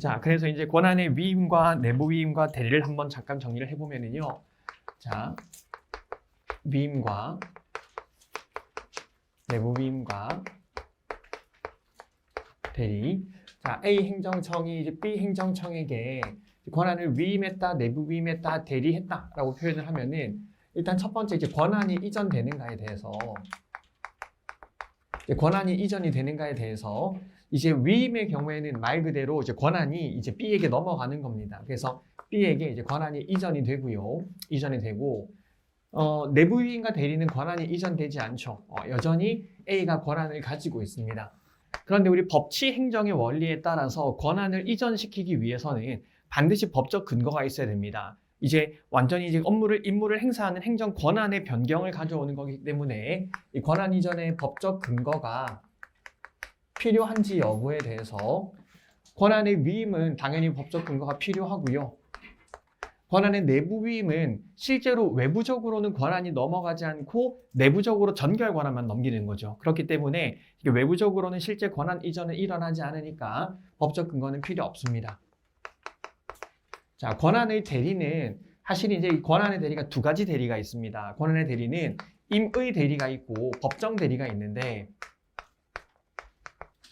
자, 그래서 이제 권한의 위임과 내부 위임과 대리를 한번 잠깐 정리를 해보면은요. 자, 위임과 내부 위임과 대리. 자, A 행정청이 이제 B 행정청에게 권한을 위임했다, 내부 위임했다, 대리했다라고 표현을 하면은 일단 첫 번째 이제 권한이 이전되는가에 대해서 권한이 이전이 되는가에 대해서 이제 위임의 경우에는 말 그대로 이제 권한이 이제 B에게 넘어가는 겁니다. 그래서 B에게 이제 권한이 이전이 되고요. 이전이 되고 어, 내부 위임과 대리는 권한이 이전되지 않죠. 어, 여전히 A가 권한을 가지고 있습니다. 그런데 우리 법치 행정의 원리에 따라서 권한을 이전시키기 위해서는 반드시 법적 근거가 있어야 됩니다. 이제 완전히 이제 업무를 임무를 행사하는 행정 권한의 변경을 가져오는 거기 때문에 이 권한 이전의 법적 근거가 필요한지 여부에 대해서 권한의 위임은 당연히 법적 근거가 필요하고요. 권한의 내부 위임은 실제로 외부적으로는 권한이 넘어가지 않고 내부적으로 전결 권한만 넘기는 거죠. 그렇기 때문에 외부적으로는 실제 권한 이전은 일어나지 않으니까 법적 근거는 필요 없습니다. 자, 권한의 대리는 사실 이제 이 권한의 대리가 두 가지 대리가 있습니다. 권한의 대리는 임의 대리가 있고 법정 대리가 있는데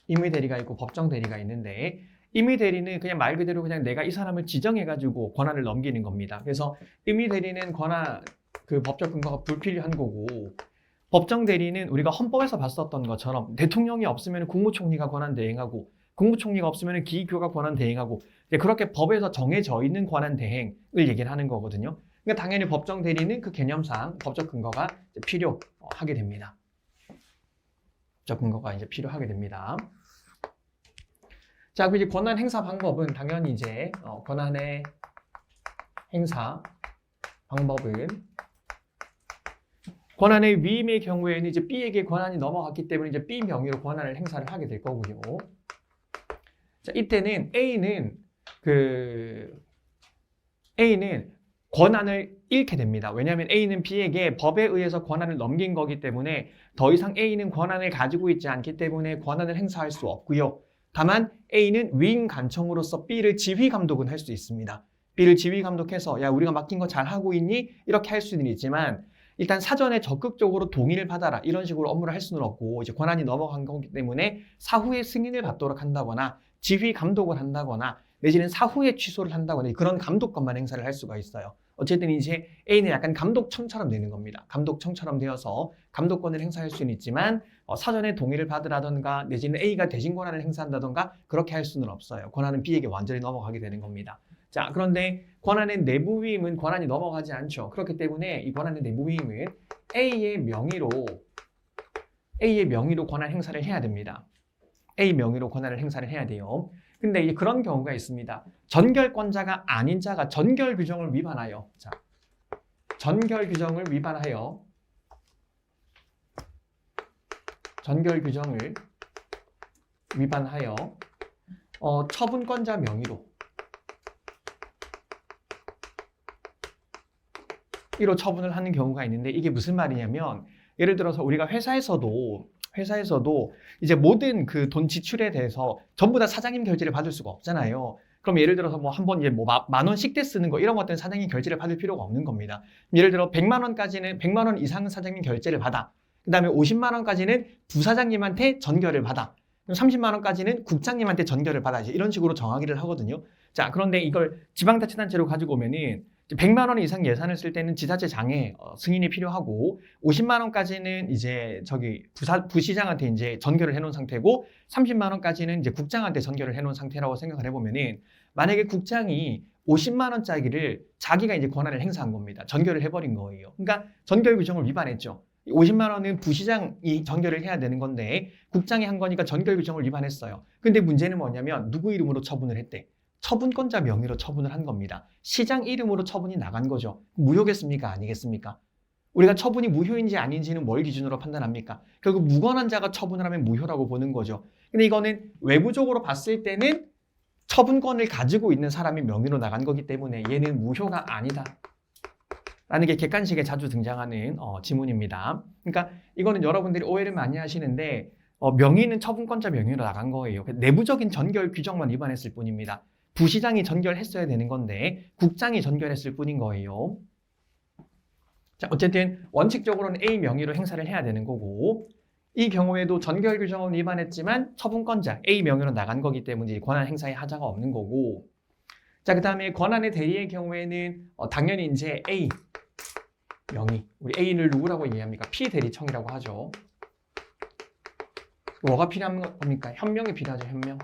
임의 대리가 있고 법정 대리가 있는데 임의 대리는 그냥 말 그대로 그냥 내가 이 사람을 지정해 가지고 권한을 넘기는 겁니다. 그래서 임의 대리는 권한 그 법적 근거가 불필요한 거고 법정 대리는 우리가 헌법에서 봤었던 것처럼 대통령이 없으면 국무총리가 권한 대행하고 국무총리가 없으면 기획교가 권한 대행하고 그렇게 법에서 정해져 있는 권한 대행을 얘기를 하는 거거든요. 그러니까 당연히 법정 대리는 그 개념상 법적 근거가 필요하게 됩니다. 법적 근거가 이제 필요하게 됩니다. 자, 그 이제 권한 행사 방법은 당연히 이제 어, 권한의 행사 방법은 권한의 위임의 경우에는 이제 B에게 권한이 넘어갔기 때문에 이제 B 명의로 권한을 행사를 하게 될 거고요. 자, 이때는 A는 그 A는 권한을 잃게 됩니다. 왜냐하면 A는 B에게 법에 의해서 권한을 넘긴 거기 때문에 더 이상 A는 권한을 가지고 있지 않기 때문에 권한을 행사할 수 없고요. 다만 A는 위임 간청으로서 B를 지휘 감독은 할 수 있습니다. B를 지휘 감독해서 야 우리가 맡긴 거 잘 하고 있니? 이렇게 할 수는 있지만 일단 사전에 적극적으로 동의를 받아라 이런 식으로 업무를 할 수는 없고 이제 권한이 넘어간 거기 때문에 사후에 승인을 받도록 한다거나 지휘 감독을 한다거나 내지는 사후에 취소를 한다거나 그런 감독권만 행사를 할 수가 있어요. 어쨌든 이제 A는 약간 감독청처럼 되는 겁니다. 감독청처럼 되어서 감독권을 행사할 수는 있지만 어, 사전에 동의를 받으라던가 내지는 A가 대신 권한을 행사한다던가 그렇게 할 수는 없어요. 권한은 B에게 완전히 넘어가게 되는 겁니다. 자, 그런데 권한의 내부 위임은 권한이 넘어가지 않죠. 그렇기 때문에 이 권한의 내부 위임은 A의 명의로 A의 명의로 권한 행사를 해야 됩니다. A 명의로 권한을 행사를 해야 돼요. 근데 이제 그런 경우가 있습니다. 전결권자가 아닌 자가 전결 규정을 위반하여 자, 전결 규정을 위반하여 전결 규정을 위반하여 어, 처분권자 명의로 이로 처분을 하는 경우가 있는데 이게 무슨 말이냐면 예를 들어서 우리가 회사에서도 회사에서도 이제 모든 그 돈 지출에 대해서 전부 다 사장님 결제를 받을 수가 없잖아요. 그럼 예를 들어서 뭐 한 번 이제 뭐만 원씩 대 쓰는 거 이런 것들은 사장님 결제를 받을 필요가 없는 겁니다. 예를 들어 100만 원까지는 100만 원 이상은 사장님 결제를 받아. 그다음에 50만 원까지는 부사장님한테 전결을 받아. 그럼 30만 원까지는 국장님한테 전결을 받아. 이런 식으로 정하기를 하거든요. 자, 그런데 이걸 지방자치단체로 가지고 오면은 100만 원 이상 예산을 쓸 때는 지자체장에 어, 승인이 필요하고 50만 원까지는 이제 저기 부사, 부시장한테 이제 전결을 해놓은 상태고 30만 원까지는 이제 국장한테 전결을 해놓은 상태라고 생각을 해보면은 만약에 국장이 50만 원짜리를 자기가 이제 권한을 행사한 겁니다. 전결을 해버린 거예요. 그러니까 전결 규정을 위반했죠. 50만 원은 부시장이 전결을 해야 되는 건데 국장이 한 거니까 전결 규정을 위반했어요. 근데 문제는 뭐냐면 누구 이름으로 처분을 했대? 처분권자 명의로 처분을 한 겁니다. 시장 이름으로 처분이 나간 거죠. 무효겠습니까? 아니겠습니까? 우리가 처분이 무효인지 아닌지는 뭘 기준으로 판단합니까? 결국 무관한 자가 처분을 하면 무효라고 보는 거죠. 근데 이거는 외부적으로 봤을 때는 처분권을 가지고 있는 사람이 명의로 나간 거기 때문에 얘는 무효가 아니다. 라는 게 객관식에 자주 등장하는 어, 지문입니다. 그러니까 이거는 여러분들이 오해를 많이 하시는데 어, 명의는 처분권자 명의로 나간 거예요. 내부적인 전결 규정만 위반했을 뿐입니다. 부시장이 전결했어야 되는 건데 국장이 전결했을 뿐인 거예요. 자, 어쨌든 원칙적으로는 A 명의로 행사를 해야 되는 거고 이 경우에도 전결 규정은 위반했지만 처분권자 A 명의로 나간 거기 때문에 권한 행사에 하자가 없는 거고 자, 그다음에 권한의 대리의 경우에는 어, 당연히 이제 A 명의 우리 A를 누구라고 이해합니까? 피대리청이라고 하죠. 뭐가 필요한 겁니까? 현명이 필요하죠, 현명.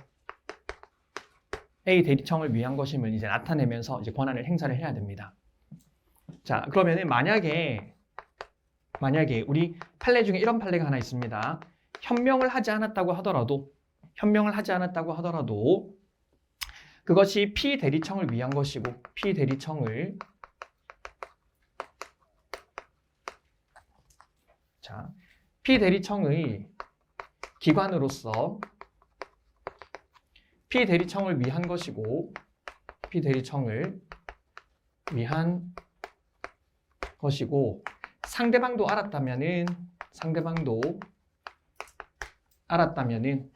A 대리청을 위한 것임을 이제 나타내면서 이제 권한을 행사를 해야 됩니다. 자, 그러면은 만약에 만약에 우리 판례 중에 이런 판례가 하나 있습니다. 현명을 하지 않았다고 하더라도 현명을 하지 않았다고 하더라도 그것이 피 대리청을 위한 것이고 피 대리청을 자, 피 대리청의 기관으로서 피대리청을 위한 것이고 피대리청을 위한 것이고 상대방도 알았다면은 상대방도 알았다면은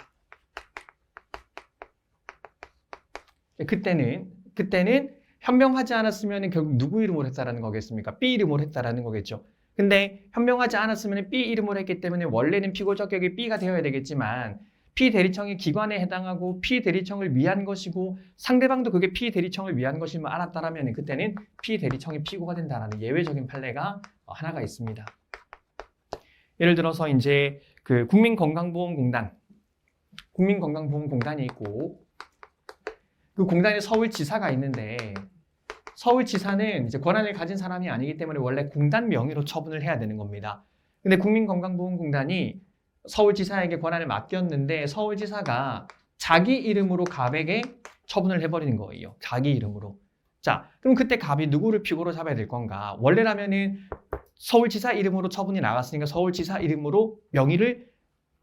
그때는 그때는 현명하지 않았으면 결국 누구 이름으로 했다라는 거겠습니까? B 이름으로 했다라는 거겠죠. 근데 현명하지 않았으면 B 이름으로 했기 때문에 원래는 피고 적격이 B가 되어야 되겠지만 피대리청이 기관에 해당하고 피대리청을 위한 것이고 상대방도 그게 피대리청을 위한 것임을 알았다라면 그때는 피대리청이 피고가 된다라는 예외적인 판례가 어, 하나가 있습니다. 예를 들어서 이제 그 국민건강보험공단 국민건강보험공단이 있고 그 공단에 서울지사가 있는데 서울지사는 이제 권한을 가진 사람이 아니기 때문에 원래 공단 명의로 처분을 해야 되는 겁니다. 근데 국민건강보험공단이 서울지사에게 권한을 맡겼는데 서울지사가 자기 이름으로 갑에게 처분을 해버리는 거예요. 자기 이름으로. 자, 그럼 그때 갑이 누구를 피고로 잡아야 될 건가? 원래라면은 서울지사 이름으로 처분이 나갔으니까 서울지사 이름으로 명의를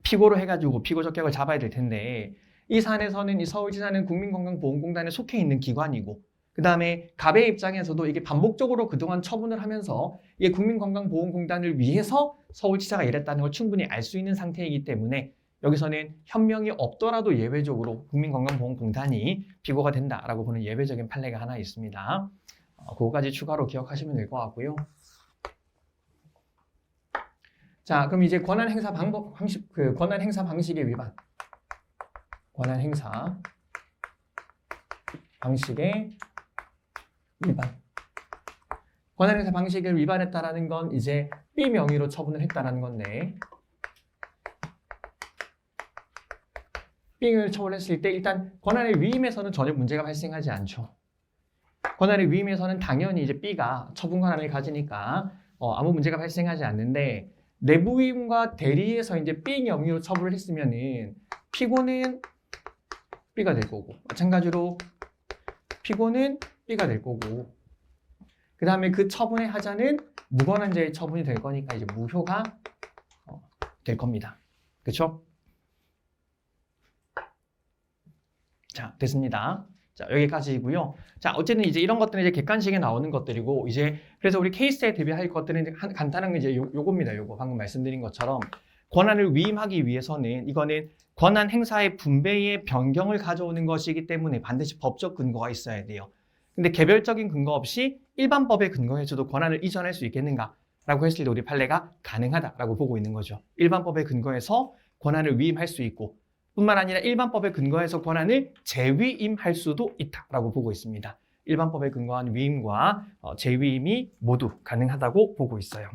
피고로 해가지고 피고 적격을 잡아야 될 텐데 이 사안에서는 이 서울지사는 국민건강보험공단에 속해 있는 기관이고 그 다음에 갑의 입장에서도 이게 반복적으로 그동안 처분을 하면서 이게 국민건강보험공단을 위해서 서울지사가 이랬다는 걸 충분히 알 수 있는 상태이기 때문에 여기서는 현명이 없더라도 예외적으로 국민건강보험공단이 피고가 된다라고 보는 예외적인 판례가 하나 있습니다. 어, 그거까지 추가로 기억하시면 될 것 같고요. 자, 그럼 이제 권한 행사 방법 방식 그 권한 행사 방식의 위반. 권한 행사 방식의 위반. 권한 행사 방식을 위반했다라는 건 이제 B 명의로 처분을 했다라는 건데 B를 처분했을 때 일단 권한의 위임에서는 전혀 문제가 발생하지 않죠. 권한의 위임에서는 당연히 이제 B가 처분 권한을 가지니까 어, 아무 문제가 발생하지 않는데 내부 위임과 대리에서 이제 B 명의로 처분을 했으면은 피고는 B가 될 거고 마찬가지로 피고는 B가 될 거고 그 다음에 그 처분의 하자는 무관한 자의 처분이 될 거니까 이제 무효가 어, 될 겁니다. 그렇죠? 자, 됐습니다. 자, 여기까지고요. 자, 어쨌든 이제 이런 것들은 이제 객관식에 나오는 것들이고 이제 그래서 우리 케이스에 대비할 것들은 한- 간단한 게 이제 요, 요겁니다. 요거 방금 말씀드린 것처럼 권한을 위임하기 위해서는 이거는 권한 행사의 분배의 변경을 가져오는 것이기 때문에 반드시 법적 근거가 있어야 돼요. 근데 개별적인 근거 없이 일반 법에 근거해서도 권한을 이전할 수 있겠는가 라고 했을 때 우리 판례가 가능하다라고 보고 있는 거죠. 일반 법에 근거해서 권한을 위임할 수 있고 뿐만 아니라 일반 법에 근거해서 권한을 재위임할 수도 있다라고 보고 있습니다. 일반 법에 근거한 위임과 어, 재위임이 모두 가능하다고 보고 있어요.